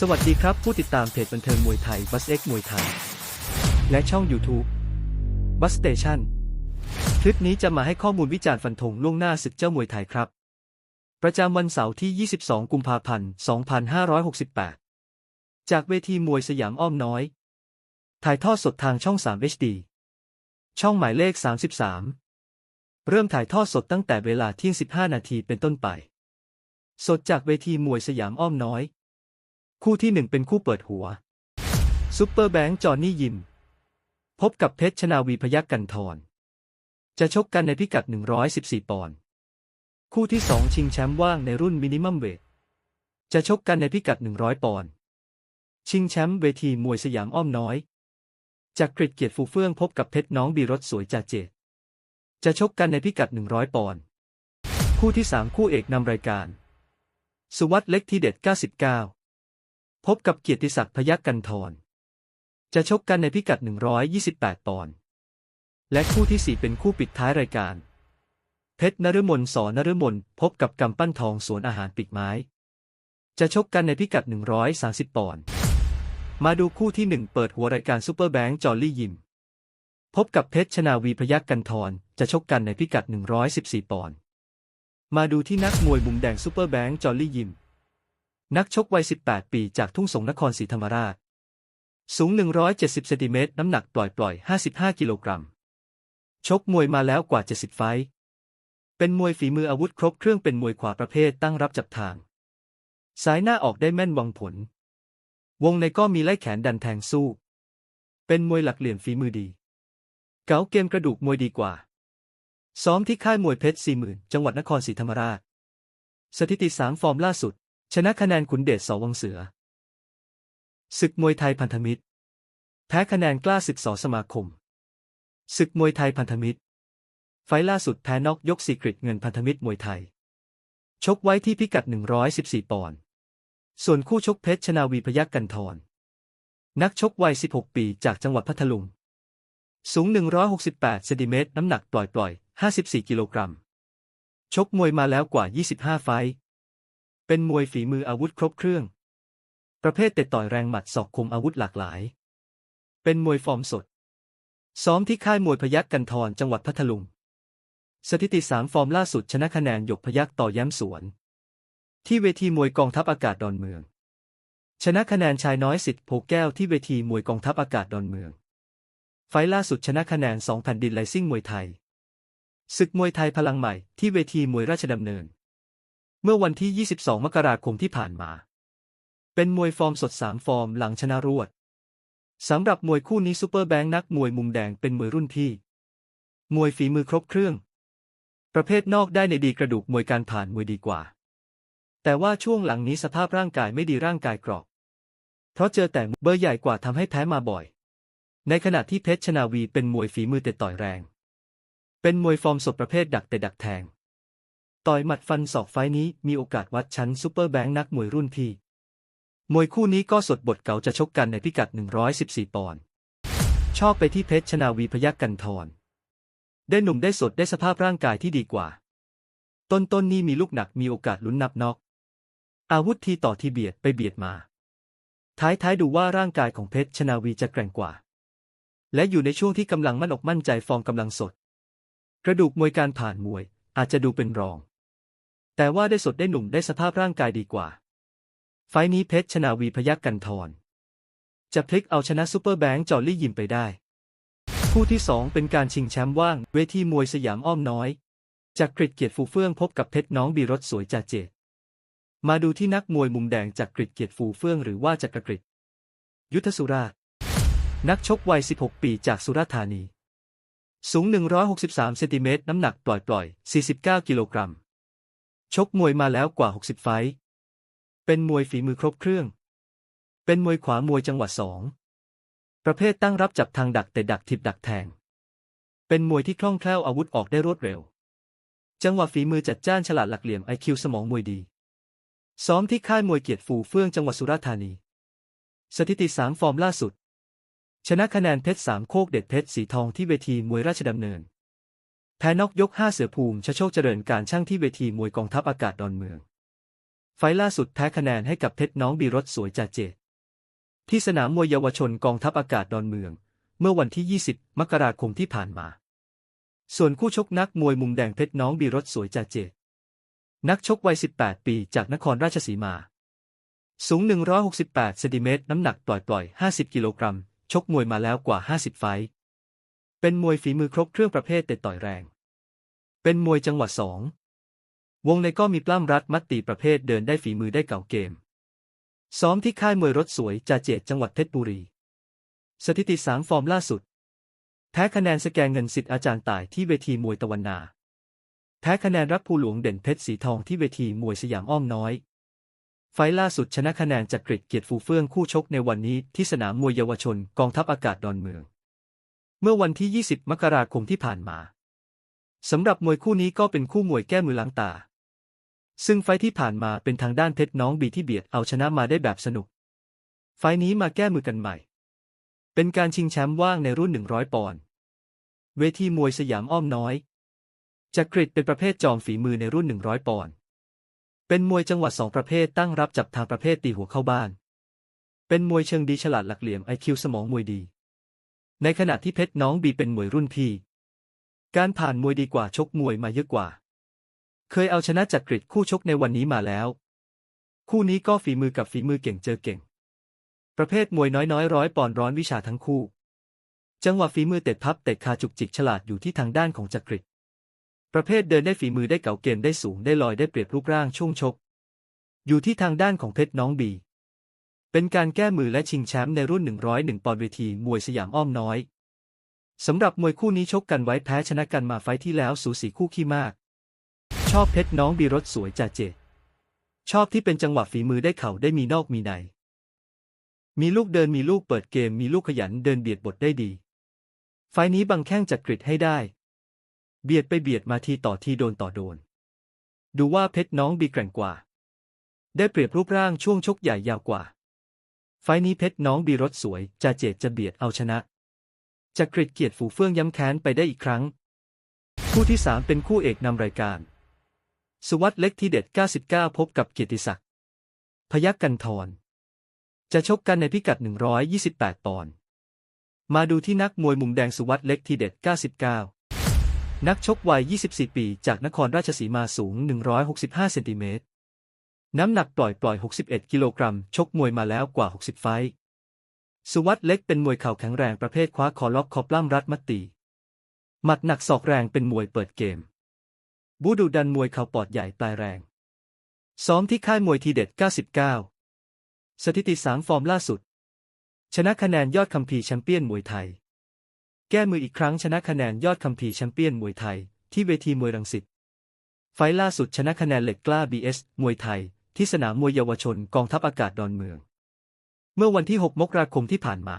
สวัสดีครับ ผู้ติดตามเพจบันเทิงมวยไทยบัสเอ็กมวยไทย และช่อง YouTube บัสสเตชันคลิปนี้จะมาให้ข้อมูลวิจารณ์ฟันธงล่วงหน้าศึกเจ้ามวยไทยครับ ประจำวันเสาร์ที่ 22 กุมภาพันธ์ 2568 จากเวทีมวยสยามอ้อมน้อย ถ่ายทอดสดทางช่อง 3 HD ช่องหมายเลข 33 เริ่มถ่ายทอดสดตั้งแต่เวลาเที่ยง 15 นาทีเป็นต้นไป สดจากเวทีมวยสยามอ้อมน้อย คู่ที่หนึ่งเป็นคู่เปิดหัว ซุปเปอร์แบงค์จอห์นนี่ยิม พบกับเพชรชนาวีพยักกันทร จะชกกันในพิกัด 114 ปอนด์คู่ที่สองชิงแชมป์ว่างในรุ่นมินิมัมเวทจะชกกันในพิกัด 100 ปอนด์ชิงแชมป์เวทีมวยสยามอ้อมน้อยจากกริดเกียรติฟูเฟื่องพบกับเพชรน้องบีรถสวยจ่าเจตจะชกกันในพิกัด 100 ปอนด์คู่ที่สามคู่เอกนำรายการ สุวัสด์เล็กทีเด็ด 99 พบกับเกียรติศักดิ์พยักกันทร จะชกกันในพิกัด 128 ปอนด์ และคู่ที่ 4 เป็นคู่ปิดท้ายรายการ เพชรนฤมลสอนฤมลพบกับกำปั้นทองสวนอาหารปิกไม้ จะชกกันในพิกัด 130 ปอนด์ มาดูคู่ที่ 1 เปิดหัวรายการซูเปอร์แบงค์จอลลี่ยิม พบกับเพชรชนาวีพยักกันทร จะชกกันในพิกัด 114 ปอนด์ มาดูที่นักมวยมุมแดงซูเปอร์แบงค์จอลลี่ยิม นักชกวัย 18 ปีจากทุ่งสงนครศรีธรรมราช สูง 170 เซนติเมตร น้ำหนักปล่อยๆ55 กิโลกรัม ชกมวยมาแล้วกว่า 70 ไฟต์เป็นมวยฝีมืออาวุธครบเครื่องเป็นมวยขวาประเภทตั้งรับจับทาง สายหน้าออกได้แม่นวังผล วงในก็มีไล่แขนดันแทงสู้ เป็นมวยหลักเหลี่ยมฝีมือดี เก๋าเกมกระดูกมวยดีกว่า ซ้อมที่ค่ายมวยเพชรสี่หมื่นจังหวัดนครศรีธรรมราช สถิติสามฟอร์มล่าสุด ชนะคะแนนขุนเดชสอวังเสือ ศึกมวยไทยพันธมิตร แพ้คะแนนกล้าศึกสอสมาคม ศึกมวยไทยพันธมิตร ไฟล์ล่าสุดแพ้นอกยกสีกริดเงินพันธมิตรมวยไทย ชกไว้ที่พิกัด 114 ปอนด์ ส่วนคู่ชกเพชรชนาวีพยักกันทร นักชกวัย 16 ปีจากจังหวัดพัทลุง สูง 168เซนติเมตรน้ำหนักปล่อยๆ54 กิโลกรัม ชกมวยมาแล้วกว่า 25 ไฟต์ เป็นมวยฝีมืออาวุธครบเครื่อง ประเภทเตะต่อยแรงหมัดศอกคมอาวุธหลากหลาย เป็นมวยฟอร์มสด ซ้อมที่ค่ายมวยพยักกันทรจังหวัดพัทลุง สถิติสามฟอร์มล่าสุดชนะคะแนนหยกพยักต่อแย้มสวน ที่เวทีมวยกองทัพอากาศดอนเมือง ชนะคะแนนชายน้อยสิทธิ์โพแก้วที่เวทีมวยกองทัพอากาศดอนเมือง ไฟล์ล่าสุดชนะคะแนนสองแผ่นดินไลซิ่งมวยไทยศึกมวยไทยพลังใหม่ที่เวทีมวยราชดำเนิน เมื่อวันที่ 22 มกราคมที่ผ่านมา เป็นมวยฟอร์มสด 3 ฟอร์มหลังชนะรวด สำหรับมวยคู่นี้ซูเปอร์แบงค์นักมวยมุมแดงเป็นมวยรุ่นพี่ มวยฝีมือครบเครื่อง ประเภทนอกได้ในดีกระดูกมวยการผ่านมวยดีกว่า แต่ว่าช่วงหลังนี้สภาพร่างกายไม่ดีร่างกายกรอบเพราะเจอแต่เบอร์ใหญ่กว่าทำให้แพ้มาบ่อย ในขณะที่เพชรชนาวีเป็นมวยฝีมือเตะต่อยแรง เป็นมวยฟอร์มสดประเภทดักแต่ดักแทง ต่อยหมัดฟันศอกไฟนี้มีโอกาสวัดชั้นซูเปอร์แบงค์นักมวยรุ่นพี่ มวยคู่นี้ก็สดบทเก่าจะชกกันในพิกัด 114 ปอนด์ ชอบไปที่เพชรชนาวีพยักกันทร ได้หนุ่มได้สดได้สภาพร่างกายที่ดีกว่า ต้นต้นนี่มีลูกหนักมีโอกาสลุ้นนับน็อก อาวุธทีต่อทีเบียดไปเบียดมา ท้ายท้ายดูว่าร่างกายของเพชรชนาวีจะแกร่งกว่า และอยู่ในช่วงที่กำลังมั่นอกมั่นใจฟอร์มกำลังสด กระดูกมวยการผ่านมวยอาจจะดูเป็นรอง แต่ว่าได้สดได้หนุ่มได้สภาพร่างกายดีกว่า ไฟนี้เพชรชนาวีพยักกันทรจะพลิกเอาชนะซูเปอร์แบงค์จอลลี่ยิมไปได้ คู่ที่ 2 เป็นการชิงแชมป์ว่าง เวทีมวยสยามอ้อมน้อย จากกริดเกียรติฟูเฟื่องพบกับเพชรน้องบีรถสวยจ่าเจตมาดูที่นักมวยมุมแดงจากกริดเกียรติฟูเฟื่องหรือว่าจักกริดยุทธสุราช นักชกวัย 16 ปีจากสุราษฎร์ธานี สูง 163 เซนติเมตรน้ำหนักปล่อยๆ 49 กิโลกรัม ชกมวยมาแล้วกว่า 60 ไฟต์เป็นมวยฝีมือครบเครื่อง เป็นมวยขวามวยจังหวัดสอง ประเภทตั้งรับจับทางดักแต่ดักทิบดักแทง เป็นมวยที่คล่องแคล่วอาวุธออกได้รวดเร็ว จังหวะฝีมือจัดจ้านฉลาดหลักเหลี่ยมไอคิวสมองมวยดี ซ้อมที่ค่ายมวยเกียรติฟูเฟื่องจังหวัดสุราษฎร์ธานี สถิติสามฟอร์มล่าสุด ชนะคะแนนเพชรสามโคกเด็ดเพชรสีทองที่เวทีมวยราชดำเนิน แพ้นอกยกห้าเสือภูมิชโชคเจริญการช่างที่เวทีมวยกองทัพอากาศดอนเมือง ไฟล์ล่าสุดแพ้คะแนนให้กับเพชรน้องบีรถสวยจ่าเจตที่สนามมวยเยาวชนกองทัพอากาศดอนเมือง เมื่อวันที่ 20 มกราคมที่ผ่านมา ส่วนคู่ชกนักมวยมุมแดงเพชรน้องบีรถสวยจ่าเจตนักชกวัย 18 ปีจากนครราชสีมา สูง 168 เซนติเมตร น้ำหนักปล่อยๆ 50 กิโลกรัม ชกมวยมาแล้วกว่า 50 ไฟต์ เป็นมวยฝีมือครบเครื่องประเภทเตะต่อยแรง เป็นมวยจังหวะสอง วงในก็มีปล้ำรัดมัดตีประเภทเดินได้ฝีมือได้เก่าเกม ซ้อมที่ค่ายมวยรถสวยจ่าเจตจังหวัดเพชรบุรี สถิติสามฟอร์มล่าสุด แพ้คะแนนสแกนเงินสิทธิ์อาจารย์ต่ายที่เวทีมวยตะวันนา แพ้คะแนนรักภูหลวงเด่นเพชรสีทองที่เวทีมวยสยามอ้อมน้อย ไฟล์ล่าสุดชนะคะแนนจากกริดเกียรติฟูเฟื่องคู่ชกในวันนี้ที่สนามมวยเยาวชนกองทัพอากาศดอนเมือง เมื่อวันที่ 20 มกราคมที่ผ่านมาสำหรับมวยคู่นี้ก็เป็นคู่มวยแก้มือล้างตา ซึ่งไฟที่ผ่านมาเป็นทางด้านเพชรน้องบีที่เบียดเอาชนะมาได้แบบสนุก ไฟนี้มาแก้มือกันใหม่ เป็นการชิงแชมป์ว่างในรุ่น 100 ปอนด์ เวทีมวยสยามอ้อมน้อยจักริดเป็นประเภทจอมฝีมือในรุ่น 100 ปอนด์ เป็นมวยจังหวัดสองประเภทตั้งรับจับทางประเภทตีหัวเข้าบ้าน เป็นมวยเชิงดีฉลาดหลักเหลี่ยมไอคิวสมองมวยดี ในขณะที่เพชรน้องบีเป็นมวยรุ่นพี่ การผ่านมวยดีกว่าชกมวยมาเยอะกว่า เคยเอาชนะจักริดคู่ชกในวันนี้มาแล้ว คู่นี้ก็ฝีมือกับฝีมือเก่งเจอเก่ง ประเภทมวยน้อยน้อยร้อยปอนด์ร้อนวิชาทั้งคู่ จังหวะฝีมือเตะพับเตะคาจุกจิกฉลาดอยู่ที่ทางด้านของจักริดประเภทเดินได้ฝีมือได้เก่าเกมได้สูงได้ลอยได้เปรียบรูปร่างช่วงชก อยู่ที่ทางด้านของเพชรน้องบี เป็นการแก้มือและชิงแชมป์ในรุ่น 101 ปอนด์เวทีมวยสยามอ้อมน้อย สำหรับมวยคู่นี้ชกกันไว้แพ้ชนะกันมาไฟที่แล้วสูสีคู่ขี้มาก ชอบเพชรน้องบีรถสวยจ่าเจชอบที่เป็นจังหวะฝีมือได้เข่าได้มีนอกมีใน มีลูกเดินมีลูกเปิดเกมมีลูกขยันเดินเบียดบทได้ดี ไฟนี้บังแข้งจักริดให้ได้ เบียดไปเบียดมาทีต่อทีโดนต่อโดน ดูว่าเพชรน้องบีแกร่งกว่า ได้เปรียบรูปร่างช่วงชกใหญ่ยาวกว่า ไฟนี้เพชรน้องบีรถสวยจ่าเจตจะเบียดเอาชนะจักริดเกียรติฝูเฟื่องย้ำแค้นไปได้อีกครั้ง คู่ที่สามเป็นคู่เอกนำรายการสุวัสด์เล็กที่เด็ด 99 พบกับเกียรติศักดิ์พยักกันทรจะชกกันในพิกัด 128 ปอนด์มาดูที่นักมวยมุมแดงสุวัสด์เล็กที่เด็ด 99 นักชกวัย 24 ปี จากนครราชสีมาสูง 165 เซนติเมตร น้ำหนักปล่อยปล่อย 61 กิโลกรัม ชกมวยมาแล้วกว่า 60 ไฟสุวัสด์เล็กเป็นมวยเข่าแข็งแรงประเภทคว้าคอล็อกคอปล้ำรัดมัดตี หมัดหนักศอกแรงเป็นมวยเปิดเกม บูดูดันมวยเข่าปอดใหญ่ปลายแรง ซ้อมที่ค่ายมวยทีเด็ด 99 สถิติสามฟอร์มล่าสุด ชนะคะแนนยอดคัมภีร์แชมเปี้ยนมวยไทย แก้มืออีกครั้งชนะคะแนนยอดคัมภีร์แชมเปี้ยนมวยไทย ที่เวทีมวยรังสิต ไฟล์ล่าสุดชนะคะแนนเหล็กกล้า BS มวยไทย ที่สนามมวยเยาวชนกองทัพอากาศดอนเมือง เมื่อวันที่ 6 มกราคมที่ผ่านมา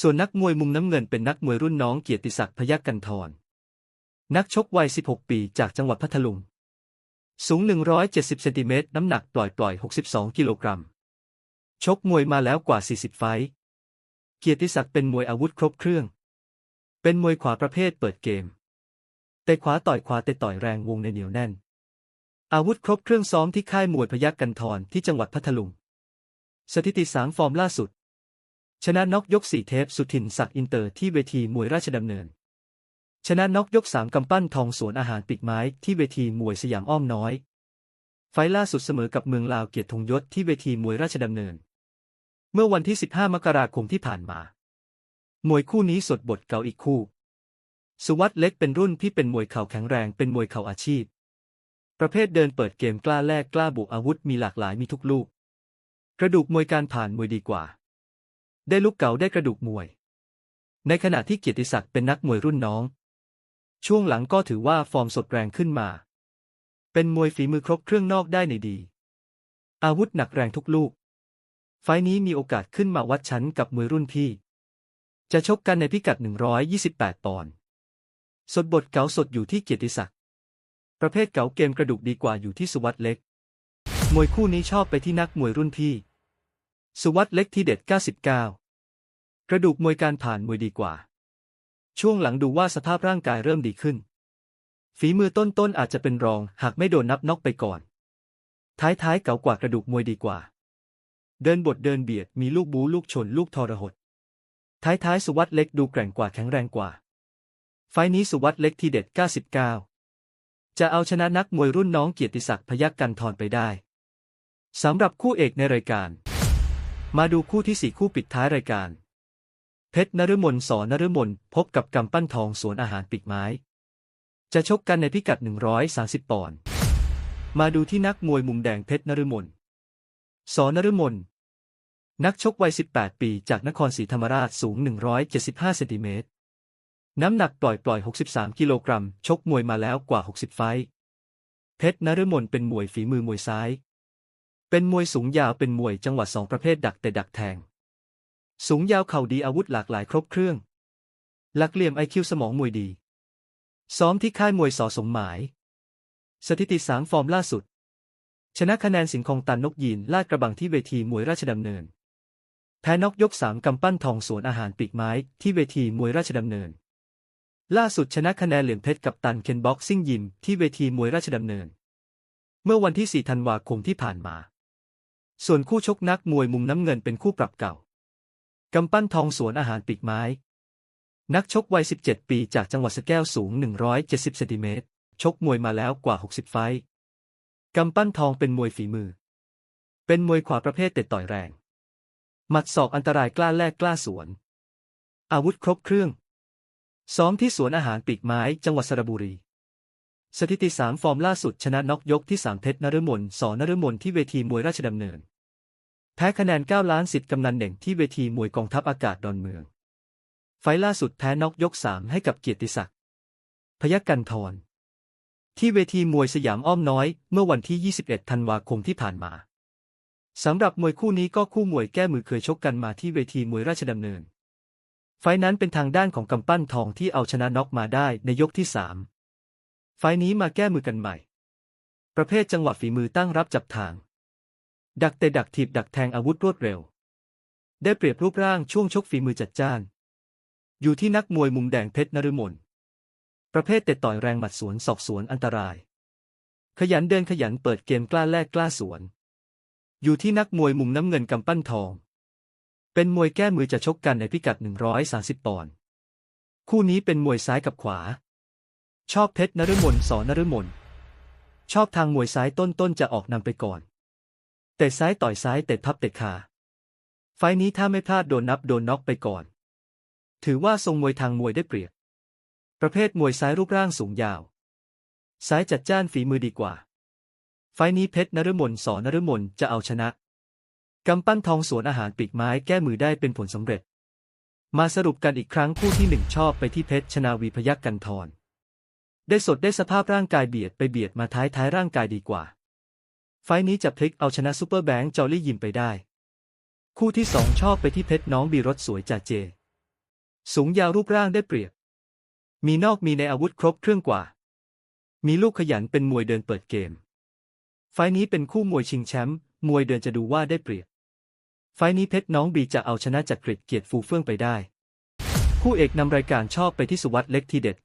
ส่วนนักมวยมุมน้ำเงินเป็นนักมวยรุ่นน้องเกียรติศักดิ์พยัคฆ์กันทร นักชกวัย 16 ปีจากจังหวัดพัทลุง สูง 170 เซนติเมตรน้ำหนักปล่อยปล่อย 62 กิโลกรัม ชกมวยมาแล้วกว่า 40 ไฟต์เกียรติศักดิ์เป็นมวยอาวุธครบเครื่อง เป็นมวยขวาประเภทเปิดเกม เตะขวาต่อยขวาเตะต่อยแรงวงในเหนียวแน่น อาวุธครบเครื่องซ้อมที่ค่ายมวยพยัคฆ์กันทรที่จังหวัดพัทลุง สถิติสามฟอร์มล่าสุด ชนะน็อกยกสี่เทปสุทินศักดิ์อินเตอร์ที่เวทีมวยราชดำเนิน ชนะน็อกยกสามกำปั้นทองสวนอาหารปิกไม้ที่เวทีมวยสยามอ้อมน้อย ไฟล์ล่าสุดเสมอกับเมืองลาวเกียรติธงยศที่เวทีมวยราชดำเนิน เมื่อวันที่ 15 มกราคมที่ผ่านมา มวยคู่นี้สดบทเก่าอีกคู่ สุวัสด์เล็กเป็นรุ่นที่เป็นมวยเข่าแข็งแรงเป็นมวยเข่าอาชีพ ประเภทเดินเปิดเกมกล้าแลกกล้าบุกอาวุธมีหลากหลายมีทุกลูก กระดูกมวยการผ่านมวยดีกว่า ได้ลูกเก่าได้กระดูกมวย ในขณะที่เกียรติศักดิ์เป็นนักมวยรุ่นน้อง ช่วงหลังก็ถือว่าฟอร์มสดแรงขึ้นมา เป็นมวยฝีมือครบเครื่องนอกได้ในดี อาวุธหนักแรงทุกลูก ไฟนี้มีโอกาสขึ้นมาวัดชั้นกับมวยรุ่นพี่ จะชกกันในพิกัด 128 ปอนด์สดบทเก๋าสดอยู่ที่เกียรติศักดิ์ ประเภทเก๋าเกมกระดูกดีกว่าอยู่ที่สุวัสด์เล็ก มวยคู่นี้ชอบไปที่นักมวยรุ่นพี่ สุวัสด์เล็กที่เด็ด 99 กระดูกมวยการผ่านมวยดีกว่า ช่วงหลังดูว่าสภาพร่างกายเริ่มดีขึ้น ฝีมือต้นๆอาจจะเป็นรองหากไม่โดนนับน็อกไปก่อน ท้ายท้ายๆเก่ากว่ากระดูกมวยดีกว่า เดินบทเดินเบียดมีลูกบูลูกชนลูกทรหด ท้ายท้ายๆสุวัสด์เล็กดูแกร่งกว่าแข็งแรงกว่า ไฟล์นี้สุวัสด์เล็กที่เด็ด 99 จะเอาชนะนักมวยรุ่นน้องเกียรติศักดิ์พยักกันทรไปได้สำหรับคู่เอกในรายการ มาดูคู่ที่สี่คู่ปิดท้ายรายการ เพชรนฤมลสอนฤมลพบกับกำปั้นทองสวนอาหารปีกไม้ จะชกกันในพิกัด 130 ปอนด์มาดูที่นักมวยมุมแดงเพชรนฤมลสอนฤมลนักชกวัย 18 ปีจากนครศรีธรรมราชสูง 175 เซนติเมตร น้ำหนักปล่อยปล่อย 63 กิโลกรัม ชกมวยมาแล้วกว่า 60 ไฟเพชรนฤมลเป็นมวยฝีมือมวยซ้าย เป็นมวยสูงยาวเป็นมวยจังหวะสองประเภทดักแต่ดักแทง สูงยาวเข่าดีอาวุธหลากหลายครบเครื่อง หลักเหลี่ยมไอคิวสมองมวยดี ซ้อมที่ค่ายมวยสอสมหมาย สถิติสามฟอร์มล่าสุด ชนะคะแนนสิงห์คองตันนกยีนลาดกระบังที่เวทีมวยราชดำเนิน แพ้นอกยกสามกำปั้นทองสวนอาหารปีกไม้ที่เวทีมวยราชดำเนิน ล่าสุดชนะคะแนนเหรียญเพชรกับตันเคนบ็อกซิ่งยิมที่เวทีมวยราชดำเนิน เมื่อวันที่ 4 ธันวาคมที่ผ่านมา ส่วนคู่ชกนักมวยมุมน้ำเงินเป็นคู่ปรับเก่ากำปั้นทองสวนอาหารปีกไม้ นักชกวัย 17 ปีจากจังหวัดสแก้วสูง 170เซนติเมตรชกมวยมาแล้วกว่า 60 ไฟกำปั้นทองเป็นมวยฝีมือ เป็นมวยขวาประเภทเตะต่อยแรง หมัดศอกอันตรายกล้าแลกกล้าสวน อาวุธครบเครื่อง ซ้อมที่สวนอาหารปีกไม้จังหวัดสระบุรี สถิติสามฟอร์มล่าสุดชนะน็อกยกที่สามเพชรนฤมลสอนฤมลที่เวทีมวยราชดำเนิน แพ้คะแนน 9 ล้านสิทธิ์กำนันเหน่งที่เวทีมวยกองทัพอากาศดอนเมือง ไฟล์ล่าสุดแพ้น็อกยก3ให้กับเกียรติศักดิ์พยักกันทรที่เวทีมวยสยามอ้อมน้อย เมื่อวันที่ 21 ธันวาคมที่ผ่านมาสำหรับมวยคู่นี้ก็คู่มวยแก้มือเคยชกกันมาที่เวทีมวยราชดำเนิน ไฟนั้นเป็นทางด้านของกำปั้นทองที่เอาชนะน็อกมาได้ในยกที่3ไฟนี้มาแก้มือกันใหม่ ประเภทจังหวะฝีมือตั้งรับจับทาง ดักเตะดักถีบดักแทงอาวุธรวดเร็ว ได้เปรียบรูปร่างช่วงชกฝีมือจัดจ้าน อยู่ที่นักมวยมุมแดงเพชรนฤมลประเภทเตะต่อยแรงหมัดสวนศอกสวนอันตราย ขยันเดินขยันเปิดเกมกล้าแลกกล้าสวน อยู่ที่นักมวยมุมน้ำเงินกำปั้นทอง เป็นมวยแก้มือจะชกกันในพิกัด 130 ปอนด์ คู่นี้เป็นมวยซ้ายกับขวา ชอบเพชรนฤมลสอนฤมล ชอบทางมวยซ้ายต้นๆจะออกนำไปก่อน เตะซ้ายต่อยซ้ายเตะพับเตะขาไฟนี้ถ้าไม่พลาดโดนนับโดนน็อกไปก่อน ถือว่าทรงมวยทางมวยได้เปรียบ ประเภทมวยซ้ายรูปร่างสูงยาว ซ้ายจัดจ้านฝีมือดีกว่า ไฟนี้เพชรนฤมลสอนฤมลจะเอาชนะ กำปั้นทองสวนอาหารปีกไม้แก้มือได้เป็นผลสำเร็จ มาสรุปกันอีกครั้งคู่ที่หนึ่งชอบไปที่เพชรชนาวีพยักกันทรได้สดได้สภาพร่างกายเบียดไปเบียดมาท้ายท้ายร่างกายดีกว่า ไฟนี้จะพลิกเอาชนะซูเปอร์แบงค์จอลลี่ยิมไปได้ คู่ที่สองชอบไปที่เพชรน้องบีรถสวยจ่าเจ สูงยาวรูปร่างได้เปรียบ มีนอกมีในอาวุธครบเครื่องกว่า มีลูกขยันเป็นมวยเดินเปิดเกม ไฟนี้เป็นคู่มวยชิงแชมป์มวยเดินจะดูว่าได้เปรียบ ไฟนี้เพชรน้องบีจะเอาชนะจักริดเกียรติฟูเฟื่องไปได้ คู่เอกนำรายการชอบไปที่สุวัสด์เล็กทีเด็ด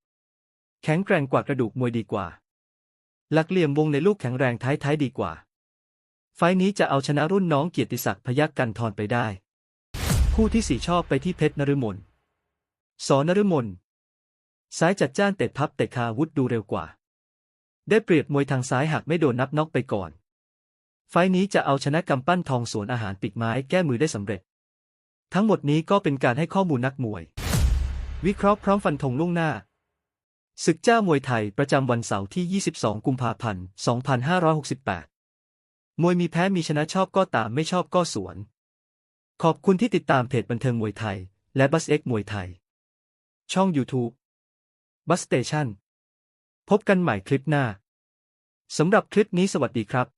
99 แข็งแกร่งกว่ากระดูกมวยดีกว่า หลักเหลี่ยมวงในลูกแข็งแรงท้ายท้ายดีกว่า ไฟนี้จะเอาชนะรุ่นน้องเกียรติศักดิ์พยักกันทรไปได้ คู่ที่สี่ชอบไปที่เพชรนฤมลสอนฤมลซ้ายจัดจ้านเตะพับเตะคาอาวุธดูเร็วกว่า ได้เปรียบมวยทางซ้ายหากไม่โดนนับน็อกไปก่อน ไฟนี้จะเอาชนะกำปั้นทองสวนอาหารปีกไม้แก้มือได้สำเร็จ ทั้งหมดนี้ก็เป็นการให้ข้อมูลนักมวย วิเคราะห์พร้อมฟันธงล่วงหน้า ศึกเจ้ามวยไทยประจำวันเสาร์ที่ 22 กุมภาพันธ์ 2568 มวยมีแพ้มีชนะชอบก็ตามไม่ชอบก็สวน ขอบคุณที่ติดตามเพจบันเทิงมวยไทย และบัสเอ็กมวยไทย ช่อง YouTube บัสสเตชันพบกันใหม่คลิปหน้า สำหรับคลิปนี้สวัสดีครับ